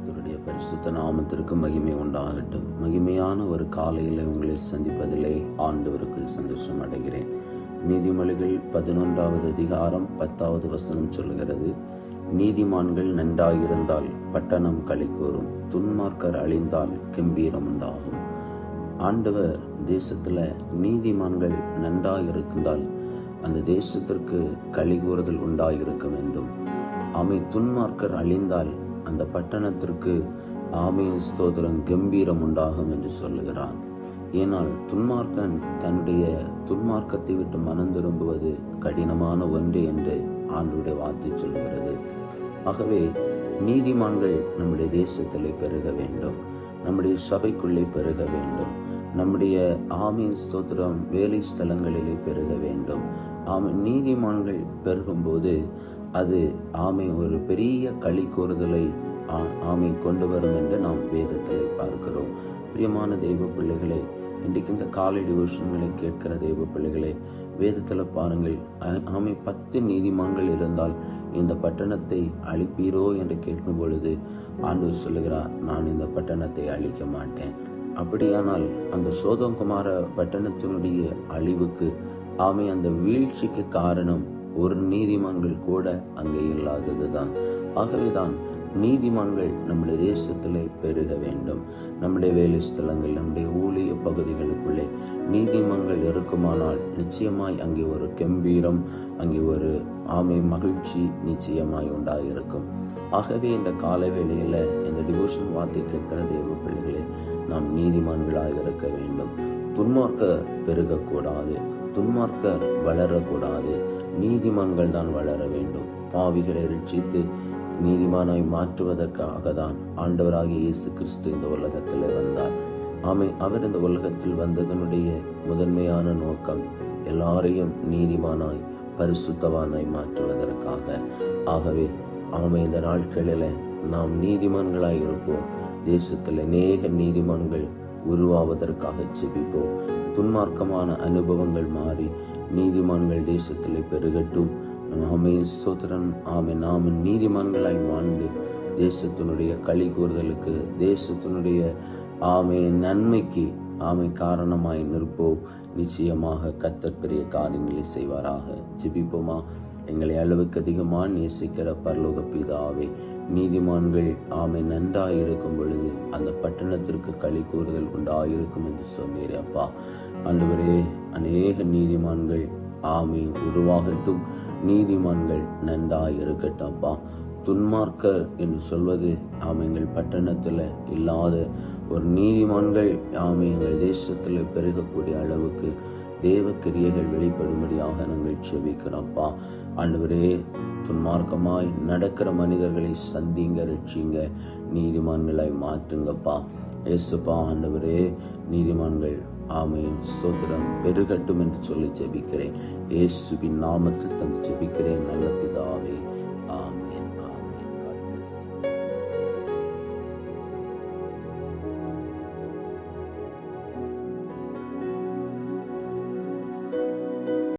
கர்த்தருடைய பரிசுத்த நாமத்திற்கு மகிமை உண்டாகட்டும். மகிமையான ஒரு காலையில் உங்களை சந்திப்பதிலே ஆண்டவருக்குள் சந்தோஷம் அடைகிறேன். நீதிமொழிகள் பதினொன்றாவது அதிகாரம் பத்தாவது வசனம் சொல்லுகிறது நீதிமான்கள் நன்றாயிருந்தால் பட்டணம் களி கூறும் துன்மார்க்கர் அழிந்தால் கம்பீரம் உண்டாகும். ஆண்டவர் தேசத்தில் நீதிமான்கள் நன்றாயிருந்தால் அந்த தேசத்திற்கு களி கூறுதல் உண்டாக இருக்க வேண்டும். அவை துன்மார்க்கர் அழிந்தால் அந்த பட்டணத்திற்கு ஆமையின் ஸ்தோத்திரம் கம்பீரம் உண்டாகும் என்று சொல்லுகிறான். ஏனால் துன்மார்க்கன் தன்னுடைய துன்மார்க்கத்தை விட்டு மனம் திரும்புவது கடினமான ஒன்று என்று ஆண்டுடைய வார்த்தை சொல்லுகிறது. ஆகவே நீதிமான்கள் நம்முடைய தேசத்திலே பெருக வேண்டும். நம்முடைய சபைக்குள்ளே பெருக வேண்டும். நம்முடைய ஆமீன் ஸ்தோத்திரம் வேலை ஸ்தலங்களிலே பெருக வேண்டும். ஆமை நீதிமான்கள் பெருகும்போது அது ஆமை ஒரு பெரிய களி கூறுதலை ஆமை கொண்டு வரும் என்று நாம் வேதத்தில் பார்க்கிறோம். பிரியமான தெய்வ பிள்ளைகளை இன்றைக்கு இந்த காலை டிவிஷன்களை கேட்கிற தெய்வ பிள்ளைகளே வேதத்தில் பாருங்கள். ஆமை பத்து நீதிமான்கள் இருந்தால் இந்த பட்டணத்தை அழிப்பீரோ என்று கேட்கும் பொழுது ஆண்டவர் சொல்லுகிறார் நான் இந்த பட்டணத்தை அழிக்க மாட்டேன். அப்படியானால் அந்த சோதம் குமார பட்டணத்தினுடைய அழிவுக்கு ஆமை அந்த வீழ்ச்சிக்கு காரணம் ஒரு நீதிமான்கள் கூட அங்கே இல்லாததுதான். ஆகவேதான் நீதிமான்கள் நம்முடைய தேசத்திலே பெருக வேண்டும். நம்முடைய வேலை ஸ்தலங்கள் நம்முடைய ஊழிய பகுதிகளுக்குள்ளே நீதிமன்கள் இருக்குமானால் நிச்சயமாய் அங்கே ஒரு கம்பீரம் அங்கே ஒரு ஆமை மகிழ்ச்சி நிச்சயமாய் உண்டாயிருக்கும். ஆகவே இந்த கால வேளையில் இந்த டிவோஷன் வார்த்தை கேட்கிற தேவ பிள்ளைகளே நாம் நீதிமான்களாக இருக்க வேண்டும். துன்மார்க்கர் பெருகக்கூடாது. துன்மார்க்கர் வளரக்கூடாது. நீதிமான்கள் தான் வளர வேண்டும். பாவிகளை ரட்சித்து நீதிமானாய் மாற்றுவதற்காக தான் ஆண்டவராகிய இயேசு கிறிஸ்து இந்த உலகத்தில் வந்தார். ஆமை அவர் இந்த உலகத்தில் வந்ததனுடைய முதன்மையான நோக்கம் எல்லாரையும் நீதிமானாய் பரிசுத்தவானாய் மாற்றுவதற்காக. ஆகவே ஆமை இந்த நாட்களில் நாம் நீதிமான்களாய் இருப்போம். தேசத்தில் அநேக நீதிமான்கள் உருவாவதற்காக செபிப்போம். துன்மார்க்கமான அனுபவங்கள் மாறி நீதிமான்கள் தேசத்தில் பெருகட்டும். ஆமே சோத்திரன் ஆமை நாம நீதிமான்களாய் வாழ்ந்து தேசத்தினுடைய களி கூறுதலுக்கு தேசத்தினுடைய ஆமை நன்மைக்கு ஆமை காரணமாய் நிற்போம். நிச்சயமாக கத்தர் பெரிய காரியங்களை செய்வாராக. ஜிபிப்போமா? எங்களை அளவுக்கு அதிகமாக நேசிக்கிற பரலோக பிதாவே நீதிமான்கள் ஆமை நன்றாக இருக்கும் பொழுது அந்த பட்டணத்திற்கு களி கூறுதல் உண்டாயிருக்கும் என்று சொன்னீர் அப்பா. அன்றுவரே அநேக நீதிமான்கள் ஆமை உருவாகட்டும். நீதிமான்கள் நன்றாய் இருக்கட்டும் அப்பா துன்மார்க்கர் என்று சொல்வது ஆமைங்கள் பட்டணத்தில் இல்லாத ஒரு நீதிமான்கள் ஆமை எங்கள் தேசத்தில் பெருகக்கூடிய அளவுக்கு தேவ கிரியைகள் வெளிப்படும்படியாக நாங்கள் செபிக்கிறோம்ப்பா ஆண்டவரே துன்மார்க்கமாய் நடக்கிற மனிதர்களை சந்திங்க ரட்சிங்க நீதிமான்களாய் மாற்றுங்கப்பா. ஏசுப்பா ஆண்டவரே நீதிமான்கள் ஆமையும் சோதரம் பெருகட்டும் என்று சொல்லி ஜெபிக்கிறேன். இயேசுவின் நாமத்தில் தந்து ஜெபிக்கிறேன்.